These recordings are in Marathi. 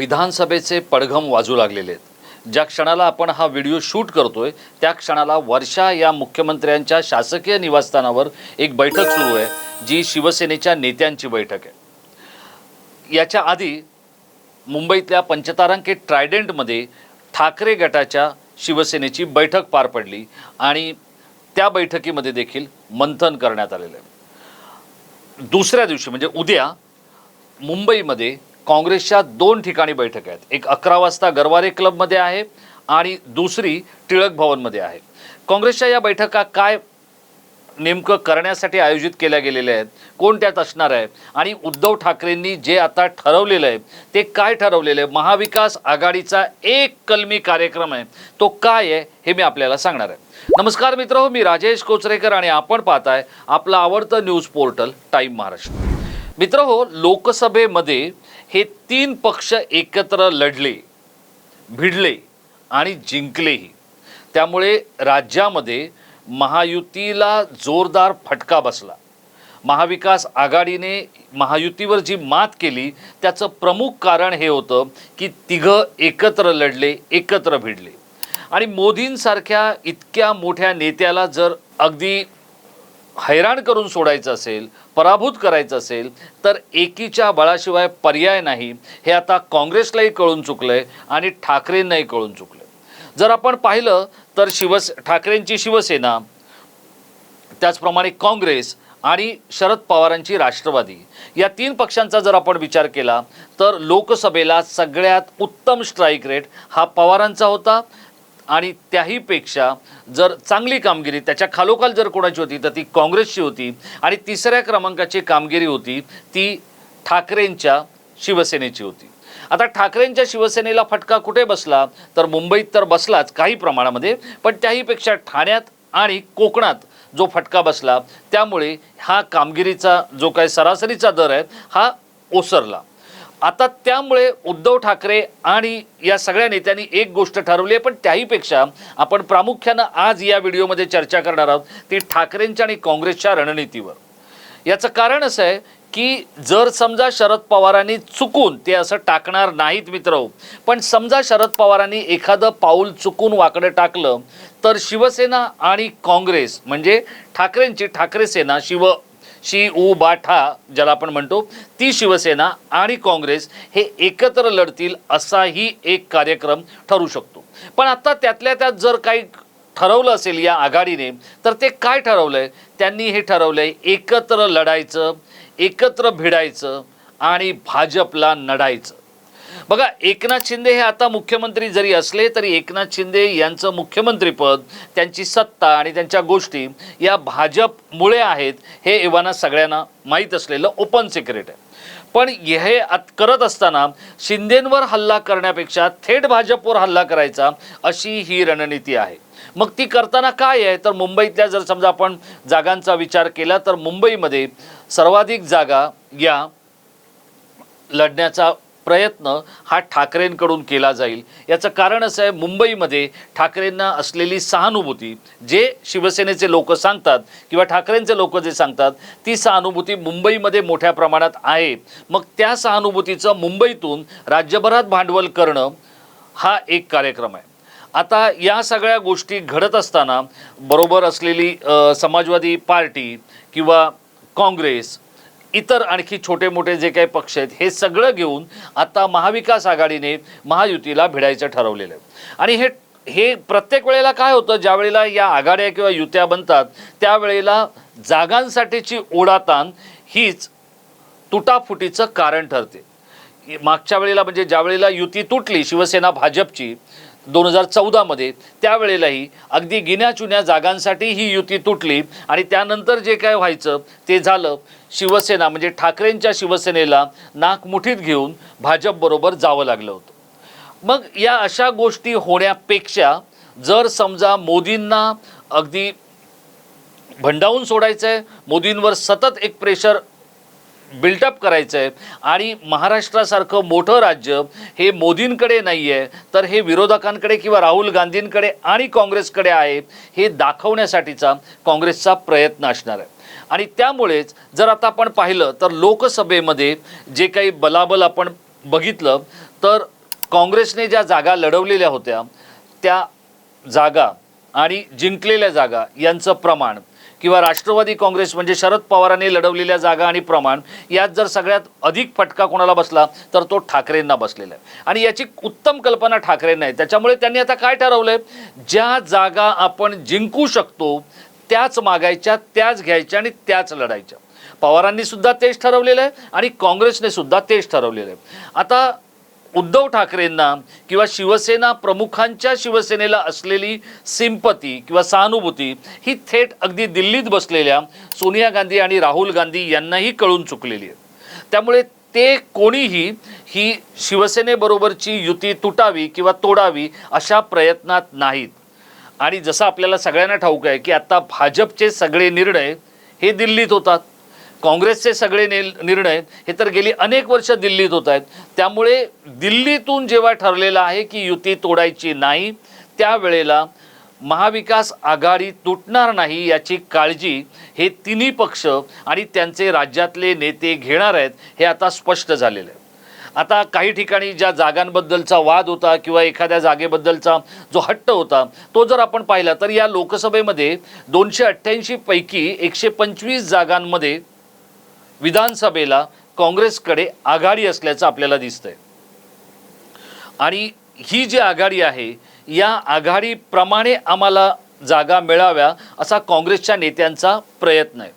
विधानसभेचे पडघम वाजू लागलेले आहेत. ज्या क्षणाला आपण हा व्हिडिओ शूट करतोय त्या क्षणाला वर्षा या मुख्यमंत्र्यांच्या शासकीय निवासस्थानावर एक बैठक सुरू आहे जी शिवसेनेच्या नेत्यांची बैठक आहे. याच्या आधी मुंबईतल्या पंचतारांकित ट्रायडेंटमध्ये ठाकरे गटाच्या शिवसेनेची बैठक पार पडली आणि त्या बैठकीमध्ये देखील मंथन करण्यात आलेलं आहे. दुसऱ्या दिवशी म्हणजे उद्या मुंबईमध्ये काँग्रेसच्या दोन ठिकाणी बैठक आहेत. एक अकरा वाजता गरवारे क्लबमध्ये आहे आणि दुसरी टिळक भवनमध्ये आहे. काँग्रेसच्या या बैठका काय नेमकं करण्यासाठी आयोजित केल्या गेलेल्या आहेत कोण त्यात असणार आहे आणि उद्धव ठाकरेंनी जे आता ठरवलेलं आहे ते काय ठरवलेलं आहे? महाविकास आघाडीचा एक कलमी कार्यक्रम आहे. तो काय आहे हे मी आपल्याला सांगणार आहे. नमस्कार मित्र हो मी राजेश कोचरेकर आणि आपण पाहताय आपलं आवडतं न्यूज पोर्टल टाईम महाराष्ट्र. मित्र हो लोकसभेमध्ये हे तीन पक्ष एकत्र लढले भिडले आणि जिंकलेही. त्यामुळे राज्यामध्ये महायुतीला जोरदार फटका बसला. महाविकास आघाडीने महायुतीवर जी मात केली त्याचं प्रमुख कारण हे होतं की तिघं एकत्र लढले एकत्र भिडले. आणि मोदींसारख्या इतक्या मोठ्या नेत्याला जर अगदी हैराण करून सोडायचं असेल पराभूत करायचं असेल तर एकीच्या बळाशिवाय पर्याय नाही. हे आता काँग्रेसलाही कळून चुकलंय आणि ठाकरेंनाही कळून चुकलं जर आपण पाहिलं तर शिवस ठाकरेंची शिवसेना त्याचप्रमाणे काँग्रेस आणि शरद पवारांची राष्ट्रवादी या तीन पक्षांचा जर आपण विचार केला तर लोकसभेला सगळ्यात उत्तम स्ट्राईक रेट हा पवारांचा होता आणि त्याहीपेक्षा जर चांगली कामगिरी त्याच्या खालोखाल जर कोणाची होती तर ती काँग्रेसची होती. आणि तिसऱ्या क्रमांकाची कामगिरी होती ती ठाकरेंच्या शिवसेनेची होती. आता ठाकरेंच्या शिवसेनेला फटका कुठे बसला? तर मुंबईत तर बसलाच काही प्रमाणामध्ये पण त्याहीपेक्षा ठाण्यात आणि कोकणात जो फटका बसला त्यामुळे हा कामगिरीचा जो काय सरासरीचा दर आहे हा ओसरला. आता त्यामुळे उद्धव ठाकरे आणि या सगळ्या नेत्यांनी एक गोष्ट ठरवली आहे पण त्याहीपेक्षा आपण प्रामुख्यानं आज या व्हिडिओमध्ये चर्चा करणार आहोत ती ठाकरेंच्या आणि काँग्रेसच्या रणनीतीवर. याचं कारण असं आहे की जर समजा शरद पवारांनी चुकून ते असं टाकणार नाहीत मित्र हो, पण समजा शरद पवारांनी एखादं पाऊल चुकून वाकडं टाकलं तर शिवसेना आणि काँग्रेस म्हणजे ठाकरेंची ठाकरे सेना शिव शी ऊ बाठा ज्याला आपण म्हणतो ती शिवसेना आणि काँग्रेस हे एकत्र लढतील असाही एक कार्यक्रम ठरू शकतो. पण आता त्यातल्या त्यात जर काही ठरवलं असेल या आघाडीने तर ते काय ठरवलंय? त्यांनी हे ठरवलंय एकत्र लढायचं एकत्र भिडायचं आणि भाजपला नडायचं. बघा एकनाथ शिंदे हे आता मुख्यमंत्री जरी असले तरी एकनाथ शिंदे यांचं मुख्यमंत्रीपद त्यांची सत्ता आणि त्यांच्या गोष्टी या भाजपमुळे आहेत हे एव्हाना सगळ्यांना माहीत असलेलं ओपन सिक्रेट आहे. पण हे करत असताना शिंदेंवर हल्ला करण्यापेक्षा थेट भाजपवर हल्ला करायचा अशी ही रणनीती आहे. मग ती करताना काय आहे? तर मुंबईतल्या जर समजा आपण जागांचा विचार केला तर मुंबईमध्ये सर्वाधिक जागा या लढण्याचा प्रयत्न हा ठाकरेंकडून केला जाईल. याचं कारण असं आहे मुंबईमध्ये ठाकरेंना असलेली सहानुभूती जे शिवसेनेचे लोक सांगतात किंवा ठाकरेंचे लोक जे सांगतात ती सहानुभूती मुंबईमध्ये मोठ्या प्रमाणात आहे. मग त्या सहानुभूतीचं मुंबईतून राज्यभरात भांडवल करणं हा एक कार्यक्रम आहे. आता या सगळ्या गोष्टी घडत असताना बरोबर असलेली समाजवादी पार्टी किंवा काँग्रेस इतर आणखी छोटे मोठे जे काही पक्ष आहेत हे सगळं घेऊन आता महाविकास आघाडीने महायुतीला भिडायचं ठरवलेलं आहे. आणि हे हे प्रत्येक वेळेला काय होतं ज्या वेळेला या आघाड्या किंवा युत्या बनतात त्यावेळेला जागांसाठीची ओढाताण हीच तुटाफुटीचं कारण ठरते. मागच्या वेळेला म्हणजे ज्या वेळेला युती तुटली शिवसेना भाजपची दोन हजार चौदामध्ये त्यावेळेलाही अगदी गिन्याचुन्या जागांसाठी ही युती तुटली आणि त्यानंतर जे काय व्हायचं ते झालं. शिवसेना म्हणजे ठाकरेंच्या शिवसेनेला नाक मुठीत घेऊन भाजपबरोबर जावं लागलं होतं. मग या अशा गोष्टी होण्यापेक्षा जर समजा मोदींना अगदी भंडावून सोडायचं आहे मोदींवर सतत एक प्रेशर बिल्टअप करायचं आहे. आणि महाराष्ट्रासारखं मोठं राज्य हे मोदींकडे नाही आहे तर हे विरोधकांकडे किंवा राहुल गांधींकडे आणि काँग्रेसकडे आहे हे दाखवण्यासाठीचा काँग्रेसचा प्रयत्न असणार आहे. आणि त्यामुळेच जर आता आपण पाहिलं तर लोकसभेमध्ये जे काही बलाबल आपण बघितलं तर काँग्रेसने ज्या जागा लढवलेल्या होत्या त्या जागा आणि जिंकलेल्या जागा यांचं प्रमाण किंवा राष्ट्रवादी काँग्रेस म्हणजे शरद पवारांनी लढवलेल्या जागा आणि प्रमाण यात जर सगळ्यात अधिक फटका कोणाला बसला तर तो ठाकरेंना बसलेला आहे. आणि याची उत्तम कल्पना ठाकरेंना आहे. त्याच्यामुळे त्यांनी आता काय ठरवलंय? ज्या जागा आपण जिंकू शकतो त्याच मागायच्या त्याच घ्यायच्या आणि त्याच लढायच्या. पवारांनी सुद्धा तेच ठरवलेलं आहे आणि काँग्रेसने सुद्धा तेच ठरवलेलं आहे. आता उद्धव ठाकरेंना किंवा शिवसेना प्रमुखांच्या शिवसेनेला असलेली सिंपती किंवा सहानुभूती ही थेट अगदी दिल्लीत बसलेल्या सोनिया गांधी आणि राहुल गांधी यांनाही कळून चुकलेली आहे. त्यामुळे ते कोणीही ही शिवसेनेबरोबरची युती तुटावी किंवा तोडावी अशा प्रयत्नात नाहीत. आणि जसं आपल्याला सगळ्यांना ठाऊक आहे की आता भाजपचे सगळे निर्णय हे दिल्लीत होतात. काँग्रेसचे सगळे ने निर्णय हे तर गेली अनेक वर्ष दिल्लीत होत आहेत. त्यामुळे दिल्लीतून जेव्हा ठरलेलं आहे की युती तोडायची नाही त्यावेळेला महाविकास आघाडी तुटणार नाही याची काळजी हे तिन्ही पक्ष आणि त्यांचे राज्यातले नेते घेणार आहेत हे आता स्पष्ट झालेलं आहे. आता काही ठिकाणी ज्या जागांबद्दलचा वाद होता किंवा एखाद्या जागेबद्दलचा जो हट्ट होता तो जर आपण पाहिला तर या लोकसभेमध्ये दोनशे अठ्ठ्याऐंशी पैकी एकशे पंचवीस जागांमध्ये विधानसभेला काँग्रेसकडे आघाडी असल्याचं आपल्याला दिसतंय. आणि ही जी आघाडी आहे या आघाडीप्रमाणे आम्हाला जागा मिळाव्या असा काँग्रेसच्या नेत्यांचा प्रयत्न आहे.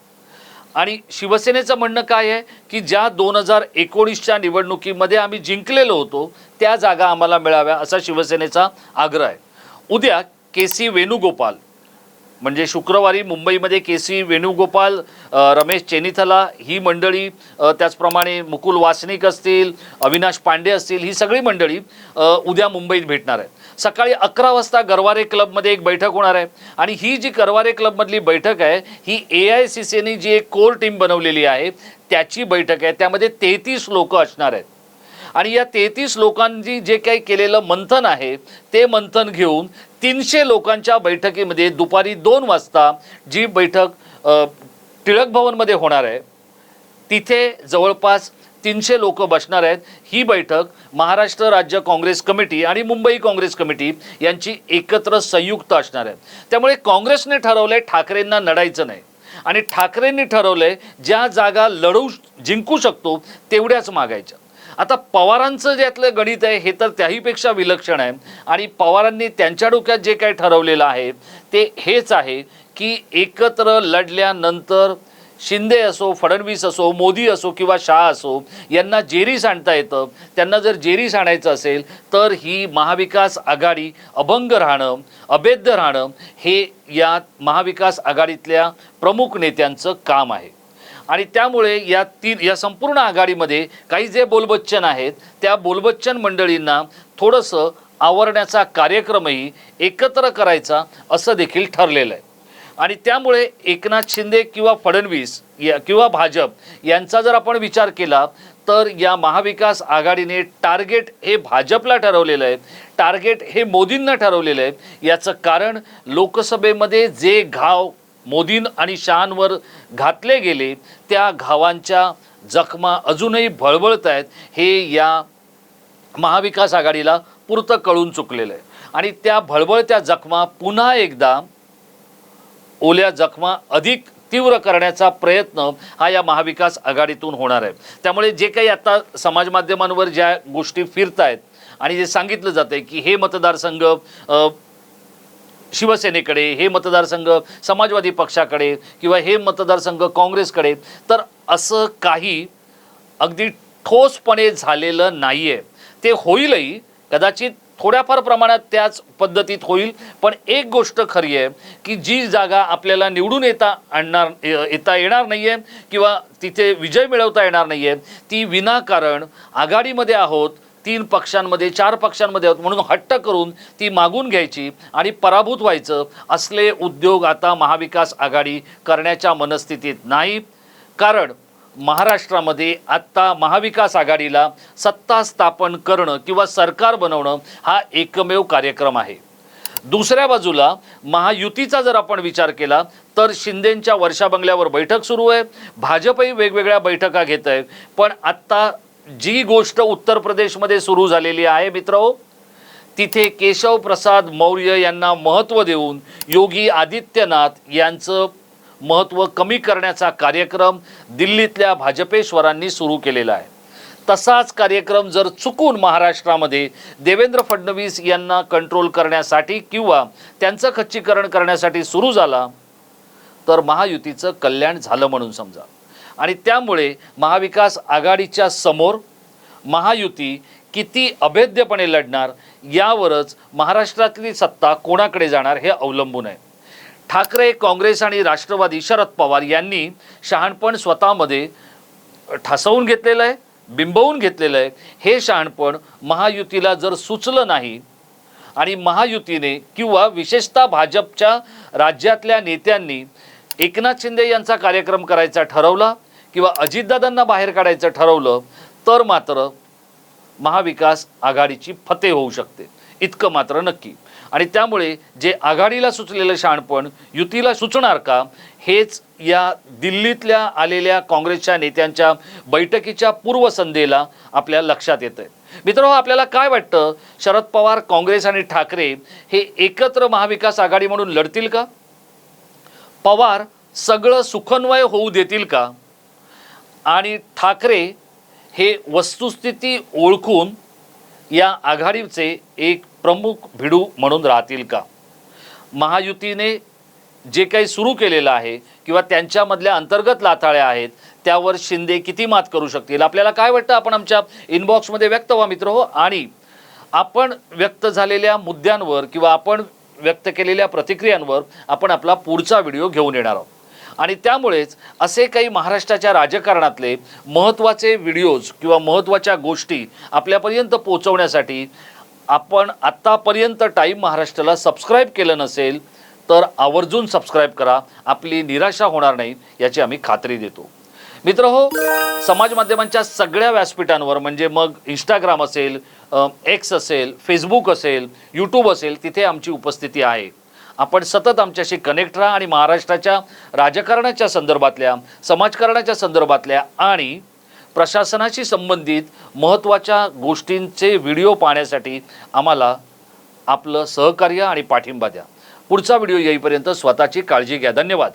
आणि शिवसेनेचं म्हणणं काय आहे की ज्या दोन हजार एकोणीसच्या निवडणुकीमध्ये आम्ही जिंकलेलो होतो त्या जागा आम्हाला मिळाव्या असा शिवसेनेचा आग्रह आहे. उद्या के सी वेणुगोपाल म्हणजे शुक्रवारी मुंबईमध्ये के सी वेणुगोपाल रमेश चेनिथला ही मंडळी त्याचप्रमाणे मुकुल वासनिक असतील अविनाश पांडे असतील ही सगळी मंडळी उद्या मुंबईत भेटणार आहे सकाळी अकरा वाजता गरवारे क्लबमध्ये एक बैठक होणार आहे आणि ही जी गरवारे क्लबमधली बैठक आहे ही ए आय सी सीने जी एक कोर टीम बनवलेली आहे त्याची बैठक आहे. त्यामध्ये तेहतीस लोकं असणार आहेत. आणि या तेहतीस लोकांनी जे काही केलेलं मंथन आहे ते मंथन घेऊन तीनशे लोकांच्या बैठकीमध्ये दुपारी दोन वाजता जी बैठक टिळक भवनमध्ये होणार आहे तिथे जवळपास तीनशे लोक बसणार आहेत. ही बैठक महाराष्ट्र राज्य काँग्रेस कमिटी आणि मुंबई काँग्रेस कमिटी यांची एकत्र संयुक्त असणार आहे. त्यामुळे काँग्रेसने ठरवलं आहे ठाकरेंना लढायचं नाही. आणि ठाकरेंनी ठरवलं आहे ज्या जागा लढवू जिंकू शकतो तेवढ्याच मागायच्या. आता पवारांचं ज्यातलं गणित आहे हे तर त्याहीपेक्षा विलक्षण आहे. आणि पवारांनी त्यांच्या डोक्यात जे काही ठरवलेलं आहे ते हेच आहे की एकत्र लढल्यानंतर शिंदे असो फडणवीस असो मोदी असो किंवा शाह असो यांना जेरीस आणता येतं. त्यांना जर जेरीस आणायचं असेल तर ही महाविकास आघाडी अभंग राहणं अभेद्य राहणं हे या महाविकास आघाडीतल्या प्रमुख नेत्यांचं काम आहे. आणि त्यामुळे या तीन या संपूर्ण आघाडीमध्ये काही जे बोलबच्चन आहेत त्या बोलबच्चन मंडळींना थोडंसं आवरण्याचा कार्यक्रमही एकत्र करायचा असं देखील ठरलेलं आहे. आणि त्यामुळे एकनाथ शिंदे किंवा फडणवीस या किंवा भाजप यांचा जर आपण विचार केला तर या महाविकास आघाडीने टार्गेट हे भाजपला ठरवलेलं आहे टार्गेट हे मोदींना ठरवलेलं आहे. याचं कारण लोकसभेमध्ये जे घाव मोदीन आणि शहांवर घातले गेले त्या घावांच्या जखमा अजूनही भळबळत आहेत. हे या महाविकास आघाडीला पुरतं कळून चुकलेलं आहे. आणि त्या भळबळत्या जखमा पुन्हा एकदा ओल्या जखमा अधिक तीव्र करण्याचा प्रयत्न हा या महाविकास आघाडीतून होणार आहे. त्यामुळे जे काही आता समाज माध्यमांवर ज्या गोष्टी फिरत आहेत आणि जे सांगितलं जातं की हे मतदारसंघ शिवसेनेकडे हे मतदारसंघ समाजवादी पक्षाकडे किंवा हे मतदारसंघ काँग्रेसकडे तर असं काही अगदी ठोसपणे झालेलं नाही आहे ते होईलही कदाचित थोड्याफार प्रमाणात त्याच पद्धतीत होईल पण एक गोष्ट खरी आहे की जी जागा आपल्याला निवडून येता आणणार येता येणार नाही आहे किंवा तिथे विजय मिळवता येणार नाही आहे ती विनाकारण आघाडीमध्ये आहोत तीन पक्षांमध्ये चार पक्षांमध्ये आहोत म्हणून हट्ट करून ती मागून घ्यायची आणि पराभूत व्हायचं असले उद्योग आता महाविकास आघाडी करण्याच्या मनस्थितीत नाही. कारण महाराष्ट्रामध्ये आत्ता महाविकास आघाडीला सत्ता स्थापन करणं किंवा सरकार बनवणं हा एकमेव कार्यक्रम आहे. दुसऱ्या बाजूला महायुतीचा जर आपण विचार केला तर शिंदेंच्या वर्षा बंगल्यावर बैठक सुरू आहे. भाजपही वेगवेगळ्या बैठका घेत आहे पण आत्ता जी गोष्ट उत्तर प्रदेशमध्ये सुरू झालेली आहे मित्र तिथे केशव प्रसाद मौर्य यांना महत्त्व देऊन योगी आदित्यनाथ यांचं महत्त्व कमी करण्याचा कार्यक्रम दिल्लीतल्या भाजपेश्वरांनी सुरू केलेला आहे. तसाच कार्यक्रम जर चुकून महाराष्ट्रामध्ये देवेंद्र फडणवीस यांना कंट्रोल करण्यासाठी किंवा त्यांचं खच्चीकरण करण्यासाठी सुरू झाला तर महायुतीचं कल्याण झालं म्हणून समजा. आणि त्यामुळे महाविकास आघाडीच्या समोर महायुती किती अभेद्यपणे लढणार यावरच महाराष्ट्रातली सत्ता कोणाकडे जाणार हे अवलंबून आहे. ठाकरे काँग्रेस आणि राष्ट्रवादी शरद पवार यांनी शहाणपण स्वतःमध्ये ठासवून घेतलेलं आहे बिंबवून घेतलेलं आहे. हे शहाणपण महायुतीला जर सुचलं नाही आणि महायुतीने किंवा विशेषतः भाजपच्या राज्यातल्या नेत्यांनी एकनाथ शिंदे यांचा कार्यक्रम करायचा ठरवला किंवा अजितदादांना बाहेर काढायचं ठरवलं तर मात्र महाविकास आघाडीची फते होऊ शकते. इतकं मात्र नक्की. आणि त्यामुळे जे आघाडीला सुचलेलं शहाणपण युतीला सुचणार का हेच या दिल्लीतल्या आलेल्या काँग्रेसच्या नेत्यांच्या बैठकीच्या पूर्वसंध्येला आपल्या लक्षात येतं आहे मित्र आपल्याला काय वाटतं? शरद पवार काँग्रेस आणि ठाकरे हे एकत्र महाविकास आघाडी म्हणून लढतील का? पवार सगळं सुखन्वय होऊ देतील का? आणि ठाकरे हे वस्तुस्थिती ओळखून या आघाडीचे एक प्रमुख भिडू म्हणून राहतील का? महायुतीने जे काही सुरू केलेलं आहे किंवा त्यांच्यामधल्या अंतर्गत लाथाळ्या आहेत त्यावर शिंदे किती मात करू शकतील? आपल्याला काय वाटतं? आपण आमच्या इनबॉक्समध्ये व्यक्त व्हा मित्र हो. आणि आपण व्यक्त झालेल्या मुद्द्यांवर किंवा आपण व्यक्त केलेल्या प्रतिक्रियांवर आपण आपला पुढचा व्हिडिओ घेऊन येणार आहोत. आणि त्यामुळेच असे काही महाराष्ट्राच्या राजकारणातले महत्त्वाचे व्हिडिओज किंवा महत्त्वाच्या गोष्टी आपल्यापर्यंत पोचवण्यासाठी आपण आत्तापर्यंत टाईम महाराष्ट्राला सबस्क्राईब केलं नसेल तर आवर्जून सबस्क्राईब करा. आपली निराशा होणार नाही याची आम्ही खात्री देतो. मित्र हो समाज माध्यमांच्या सगळ्या व्यासपीठांवर म्हणजे मग इंस्टाग्राम असेल एक्स असेल फेसबुक असेल यूट्यूब असेल तिथे आमची उपस्थिती आहे. आपण सतत आमच्याशी कनेक्ट राहा आणि महाराष्ट्राच्या राजकारणाच्या संदर्भातल्या समाजकारणाच्या संदर्भातल्या आणि प्रशासनाशी संबंधित महत्त्वाच्या गोष्टींचे व्हिडिओ पाहण्यासाठी आम्हाला आपलं सहकार्य आणि पाठिंबा द्या. पुढचा व्हिडिओ येईपर्यंत स्वतःची काळजी घ्या. धन्यवाद.